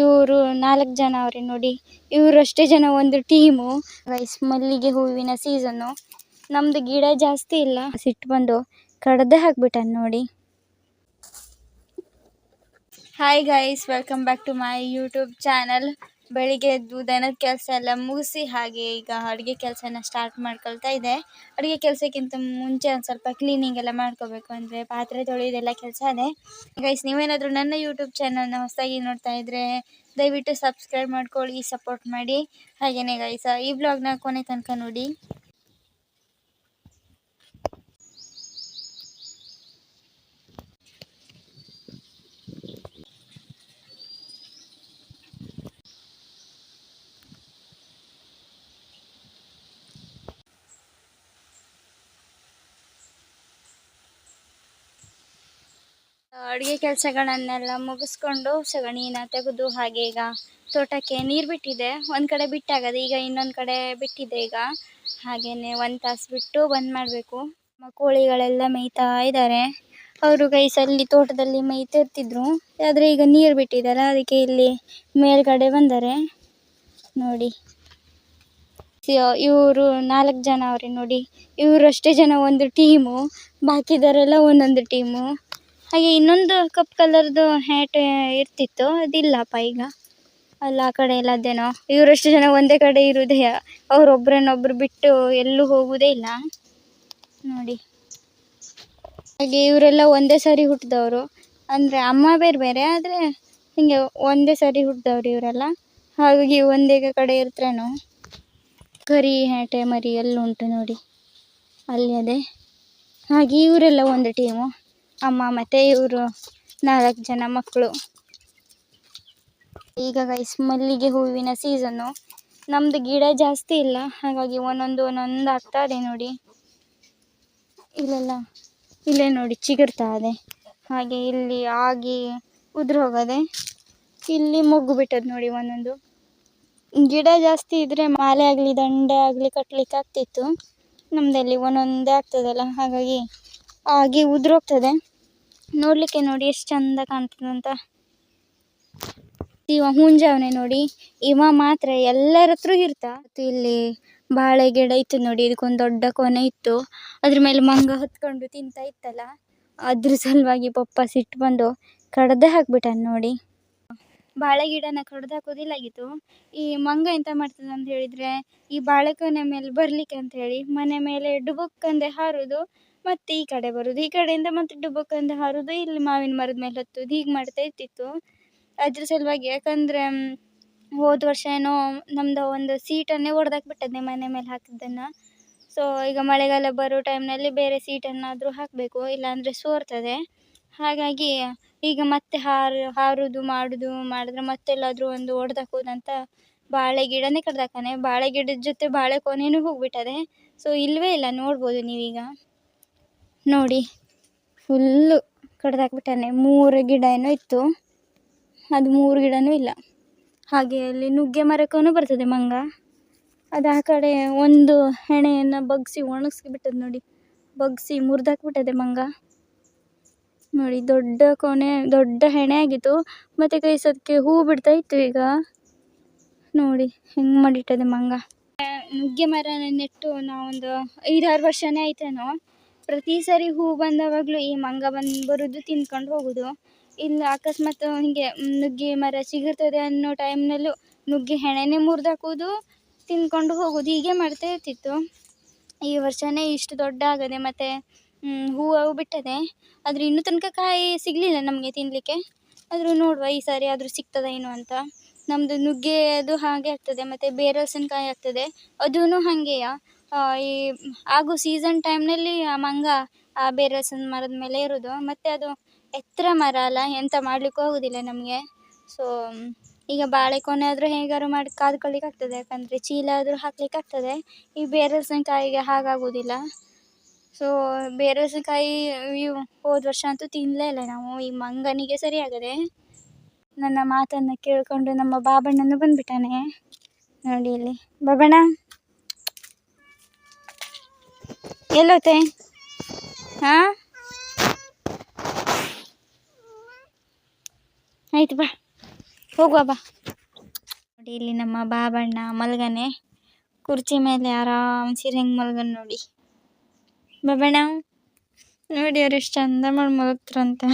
ಇವರು ನಾಲ್ಕು ಜನ ಅವ್ರೆ ನೋಡಿ. ಇವರು ಅಷ್ಟೇ ಜನ ಒಂದು ಟೀಮು. ಗೈಸ್ ಮಲ್ಲಿಗೆ ಹೂವಿನ ಸೀಸನ್ನು ನಮ್ದು ಗಿಡ ಜಾಸ್ತಿ ಇಲ್ಲ. ಸಿಟ್ಟು ಬಂದು ಕಡ್ದೆ ಹಾಕ್ಬಿಟ್ಟಾನ ನೋಡಿ. Hi guys welcome back to my YouTube channel ಬೆಳಿಗ್ಗೆ ಎದ್ದು ದನದ ಕೆಲಸ ಎಲ್ಲ ಮುಗಿಸಿ ಹಾಗೆ ಈಗ ಅಡುಗೆ ಕೆಲಸನ ಸ್ಟಾರ್ಟ್ ಮಾಡ್ಕೊಳ್ತಾ ಇದೆ ಅಡುಗೆ ಕೆಲಸಕ್ಕಿಂತ ಮುಂಚೆ ಒಂದು ಸ್ವಲ್ಪ ಕ್ಲೀನಿಂಗ್ ಎಲ್ಲ ಮಾಡ್ಕೋಬೇಕು ಅಂದರೆ ಪಾತ್ರೆ ತೊಳೆಯೋದೆಲ್ಲ ಕೆಲಸ ಇದೆ ಗೈಸ್ ನೀವೇನಾದರೂ ನನ್ನ ಯೂಟ್ಯೂಬ್ ಚಾನಲ್ನ ಹೊಸದಾಗಿ ನೋಡ್ತಾ ಇದ್ದರೆ ದಯವಿಟ್ಟು ಸಬ್ಸ್ಕ್ರೈಬ್ ಮಾಡ್ಕೊಳ್ಳಿ ಸಪೋರ್ಟ್ ಮಾಡಿ. ಹಾಗೆಯೇ ಗೈಸ ಈ ಬ್ಲಾಗ್ನ ಕೊನೆ ತನಕ ನೋಡಿ. ಅಡುಗೆ ಕೆಲಸಗಳನ್ನೆಲ್ಲ ಮುಗಿಸ್ಕೊಂಡು ಸಗಣಿನ ತೆಗೆದು ಹಾಗೆ ಈಗ ತೋಟಕ್ಕೆ ನೀರು ಬಿಟ್ಟಿದೆ. ಒಂದು ಕಡೆ ಬಿಟ್ಟಾಗದೆ ಈಗ ಇನ್ನೊಂದು ಕಡೆ ಬಿಟ್ಟಿದೆ ಈಗ. ಹಾಗೆಯೇ ಒಂದು ತಾಸು ಬಿಟ್ಟು ಬಂದ್ ಮಾಡಬೇಕು. ಕೋಳಿಗಳೆಲ್ಲ ಮೇಯ್ತಾ ಇದ್ದಾರೆ ಅವರು ಗೈಸಲ್ಲಿ ತೋಟದಲ್ಲಿ ಮೇಯ್ತಿರ್ತಿದ್ರು. ಆದರೆ ಈಗ ನೀರು ಬಿಟ್ಟಿದ್ದಾರೆ ಅದಕ್ಕೆ ಇಲ್ಲಿ ಮೇಲ್ಗಡೆ ಬಂದರೆ. ನೋಡಿ. ಇವರು ನಾಲ್ಕು ಜನ ಅವ್ರಿ ನೋಡಿ. ಇವರಷ್ಟೇ ಜನ ಒಂದು ಟೀಮು. ಬಾಕಿದಾರೆಲ್ಲ ಒಂದೊಂದು ಟೀಮು. ಹಾಗೆ ಇನ್ನೊಂದು ಕಪ್ ಕಲರ್ದು ಹ್ಯಾಟ್ ಇರ್ತಿತ್ತು. ಅದಿಲ್ಲಪ್ಪ ಈಗ. ಅಲ್ಲ, ಆ ಕಡೆ ಎಲ್ಲ ಅದೇನೋ. ಇವರಷ್ಟು ಜನ ಒಂದೇ ಕಡೆ ಇರೋದೇ ಅವರೊಬ್ಬರನ್ನೊಬ್ರು ಬಿಟ್ಟು ಎಲ್ಲೂ ಹೋಗುವುದೇ ಇಲ್ಲ. ನೋಡಿ. ಹಾಗೆ ಇವರೆಲ್ಲ ಒಂದೇ ಸಾರಿ ಹುಟ್ಟಿದವರು ಅಂದರೆ ಅಮ್ಮ ಬೇರೆ ಬೇರೆ, ಆದರೆ ಹಿಂಗೆ ಒಂದೇ ಸಾರಿ ಹುಟ್ಟಿದವ್ರು ಇವರೆಲ್ಲ. ಹಾಗಾಗಿ ಒಂದೇ ಕಡೆ ಇರ್ತ್ರೇನೋ. ಕರಿ ಹ್ಯಾಟೆ ಮರಿ ಎಲ್ಲ ಉಂಟು ನೋಡಿ. ಅಲ್ಲಿ ಅದೇ. ಹಾಗೆ ಇವರೆಲ್ಲ ಒಂದು ಟೀಮು ಅಮ್ಮ ಮತ್ತು ಇವರು ನಾಲ್ಕು ಜನ ಮಕ್ಕಳು. ಈಗ ಗೈಸ್ ಮಲ್ಲಿಗೆ ಹೂವಿನ ಸೀಸನ್ನು ನಮ್ಮದು ಗಿಡ ಜಾಸ್ತಿ ಇಲ್ಲ, ಹಾಗಾಗಿ ಒಂದೊಂದು ಒಂದೊಂದು ಆಗ್ತಾ ಇದೆ ನೋಡಿ. ಇಲ್ಲೆಲ್ಲ, ಇಲ್ಲೇ ನೋಡಿ ಚಿಗುರ್ತಾ ಇದೆ. ಹಾಗೆ ಇಲ್ಲಿ ಆಗಿ ಉದುರು ಹೋಗದೆ. ಇಲ್ಲಿ ಮೊಗ್ಗು ಬಿಟ್ಟದ್ದು ನೋಡಿ ಒಂದೊಂದು. ಗಿಡ ಜಾಸ್ತಿ ಇದ್ದರೆ ಮಾಲೆ ಆಗಲಿ, ದಂಡೆ ಆಗಲಿ ಕಟ್ಟಲಿಕ್ಕೆ ಆಗ್ತಿತ್ತು. ನಮ್ಮದಲ್ಲಿ ಒಂದೊಂದೇ ಆಗ್ತದಲ್ಲ, ಹಾಗಾಗಿ ಆಗಿ ಉದುರೋಗ್ತದೆ ನೋಡಲಿಕ್ಕೆ ನೋಡಿ, ಎಷ್ಟು ಚಂದ ಕಾಣ್ತದಂತ. ಇವ ಹುಂಜಾವನೆ ನೋಡಿ, ಇವ ಮಾತ್ರ ಎಲ್ಲರ ಹತ್ರ ಇರ್ತ ಇಲ್ಲಿ ಬಾಳೆ ಗಿಡ ಇತ್ತು ನೋಡಿ, ಇದಕ್ಕೊಂದು ದೊಡ್ಡ ಕೊನೆ ಇತ್ತು. ಅದ್ರ ಮೇಲೆ ಮಂಗ ಹೊತ್ಕೊಂಡು ತಿಂತಾ ಇತ್ತಲ್ಲ, ಅದ್ರ ಸಲುವಾಗಿ ಪಪ್ಪ ಸಿಟ್ಟು ಬಂದು ಕಡ್ದೆ ಹಾಕ್ಬಿಟ್ಟಾನ ನೋಡಿ. ಬಾಳೆ ಗಿಡನ ಕಡ್ದು ಹಾಕೋದಿಲ್ಲಾಗಿತ್ತು ಈ ಮಂಗ ಎಂತ ಮಾಡ್ತದೆ ಅಂತ ಹೇಳಿದ್ರೆ, ಈ ಬಾಳೆಕೊನೆ ಮೇಲೆ ಬರಲಿಕ್ಕೆ ಅಂತ ಹೇಳಿ, ಮನೆ ಮೇಲೆ ಡುಬುಕ್ಕಂದೆ ಹಾರೋದು ಮತ್ತು ಈ ಕಡೆ ಬರೋದು, ಈ ಕಡೆಯಿಂದ ಮತ್ತೆ ಡುಬುಕ್ಕಂದು ಹಾರೋದು, ಇಲ್ಲಿ ಮಾವಿನ ಮರದ ಮೇಲೆ ಹತ್ತೋದು, ಹೀಗೆ ಮಾಡ್ತಾ ಇರ್ತಿತ್ತು. ಅದ್ರ ಸಲುವಾಗಿ ಯಾಕಂದರೆ ಹೋದ ವರ್ಷ ಏನೋ ನಮ್ಮದು ಒಂದು ಸೀಟನ್ನೇ ಒಡೆದಾಕ್ಬಿಟ್ಟದೆ ಮನೆ ಮೇಲೆ ಹಾಕಿದ್ದನ್ನು. ಸೊ ಈಗ ಮಳೆಗಾಲ ಬರೋ ಟೈಮ್ನಲ್ಲಿ ಬೇರೆ ಸೀಟನ್ನಾದರೂ ಹಾಕಬೇಕು, ಇಲ್ಲಾಂದರೆ ಸೋರ್ತದೆ. ಹಾಗಾಗಿ ಈಗ ಮತ್ತೆ ಹಾರು, ಹಾರೋದು, ಮಾಡೋದು, ಮಾಡಿದ್ರೆ ಮತ್ತೆಲ್ಲಾದರೂ ಒಂದು ಒಡೆದಾಕೋದಂತ ಬಾಳೆ ಗಿಡನೇ ಕಡ್ದಾಕಾನೆ. ಬಾಳೆ ಗಿಡದ ಜೊತೆ ಬಾಳೆ ಕೊನೆಯೂ ಹೋಗ್ಬಿಟ್ಟದೆ. ಸೊ ಇಲ್ಲವೇ ಇಲ್ಲ, ನೋಡ್ಬೋದು ನೀವೀಗ. ನೋಡಿ ಫುಲ್ಲು ಕಡ್ದಾಕ್ಬಿಟ್ಟಾನೆ. ಮೂರು ಗಿಡ ಏನೋ ಇತ್ತು. ಅದು ಮೂರು ಗಿಡನೂ ಇಲ್ಲ. ಹಾಗೆ ಅಲ್ಲಿ ನುಗ್ಗೆ ಮರಕ್ಕೂ ಬರ್ತದೆ ಮಂಗ. ಅದು ಆ ಕಡೆ ಒಂದು ಹೆಣೆಯನ್ನು ಬಗ್ಸಿ ಒಣಗಿಸ್ಬಿಟ್ಟದೆ ನೋಡಿ. ಬಗ್ಸಿ ಮುರಿದಾಕ್ಬಿಟ್ಟದೆ ಮಂಗ. ನೋಡಿ, ದೊಡ್ಡ ಕೊನೆ ದೊಡ್ಡ ಹೆಣೆ ಆಗಿತ್ತು. ಮತ್ತು ಕೈ ಸದಕ್ಕೆ ಹೂ ಬಿಡ್ತಾ ಇತ್ತು ಈಗ. ನೋಡಿ, ಹೆಂಗೆ ಮಾಡಿಟ್ಟದೆ ಮಂಗ. ನುಗ್ಗೆ ಮರನ ನೆಟ್ಟು ನಾವೊಂದು ಐದಾರು ವರ್ಷನೇ ಆಯ್ತೇನೋ. ಪ್ರತಿ ಸರಿ ಹೂ ಬಂದವಾಗಲೂ ಈ ಮಂಗ ಬಂದು ಬರೋದು ತಿಂದ್ಕೊಂಡು ಹೋಗೋದು. ಇಲ್ಲ ಅಕಸ್ಮಾತ್ ಹೀಗೆ ನುಗ್ಗೆ ಮರ ಸಿಗುತ್ತದೆ ಅನ್ನೋ ಟೈಮ್ನಲ್ಲೂ ನುಗ್ಗೆ ಹೆಣೆನೇ ಮುರಿದಾಕೋದು ತಿಂದ್ಕೊಂಡು ಹೋಗೋದು. ಹೀಗೆ ಮಾಡ್ತಾ ಇರ್ತಿತ್ತು. ಈ ವರ್ಷವೇ ಇಷ್ಟು ದೊಡ್ಡ ಆಗದೆ ಮತ್ತು ಹೂವು ಬಿಟ್ಟದೆ. ಆದರೆ ಇನ್ನೂ ತನಕ ಕಾಯಿ ಸಿಗಲಿಲ್ಲ ನಮಗೆ ತಿನ್ನಲಿಕ್ಕೆ ಆದರೂ ನೋಡುವ ಈ ಸಾರಿ ಆದರೂ ಸಿಗ್ತದ ಏನು ಅಂತ. ನಮ್ಮದು ನುಗ್ಗೆ ಅದು ಹಾಗೆ ಆಗ್ತದೆ, ಮತ್ತು ಬೇರೆ ಹಲಸಿನಕಾಯಿ ಆಗ್ತದೆ. ಅದೂ ಹಾಗೆಯ? ಈ ಹಾಗೂ ಸೀಸನ್ ಟೈಮ್ನಲ್ಲಿ ಆ ಮಂಗ ಆ ಬೇರೆ ಹಲಸಿನ ಮರದ ಮೇಲೆ ಇರೋದು. ಮತ್ತು ಅದು ಎತ್ತರ ಮರ ಅಲ್ಲ, ಎಂತ ಮಾಡಲಿಕ್ಕೂ ಆಗೋದಿಲ್ಲ ನಮಗೆ. ಸೊ ಈಗ ಬಾಳೆಕೊನೆ ಆದರೂ ಹೇಗಾದ್ರು ಮಾಡಿ ಕಾದ್ಕೊಳ್ಳಿಕ್ಕೆ ಆಗ್ತದೆ. ಯಾಕಂದರೆ ಚೀಲ ಆದರೂ ಹಾಕ್ಲಿಕ್ಕೆ ಆಗ್ತದೆ. ಈ ಬೇರೆ ಹಲಸಿನಕಾಯಿಗೆ ಹಾಗಾಗೋದಿಲ್ಲ. ಸೊ ಬೇರೆ ಹಲಸಿನಕಾಯಿ ಇವು ಹೋದ ವರ್ಷ ಅಂತೂ ತಿನ್ನಲೇ ಇಲ್ಲ ನಾವು. ಈ ಮಂಗನಿಗೆ ಸರಿ ಆಗದೆ ನನ್ನ ಮಾತನ್ನು ಕೇಳಿಕೊಂಡು ನಮ್ಮ ಬಾಬಣ್ಣನು ಬಂದ್ಬಿಟ್ಟಾನೆ. ನೋಡಿ ಇಲ್ಲಿ. ಬಾಬಣ್ಣ. ಎಲ್ಲೋತೆ ಹಾಂ? ಆಯ್ತು ಬಾ. ಹೋಗುವ ಬಾ. ನೋಡಿ ಇಲ್ಲಿ ನಮ್ಮ ಬಾಬಣ್ಣ ಮಲ್ಗನೆ. ಕುರ್ಚಿ ಮೇಲೆ ಆರಾಮ್ ಸೀರೆ ಹೆಂಗ್ ಮಲ್ಗನ್ ನೋಡಿ. ಬಾಬಣ್ಣ, ನೋಡಿ ಅವ್ರು ಎಷ್ಟು ಚಂದ ಮಾಡಿ ಮಲಗ್ತಾರಂತ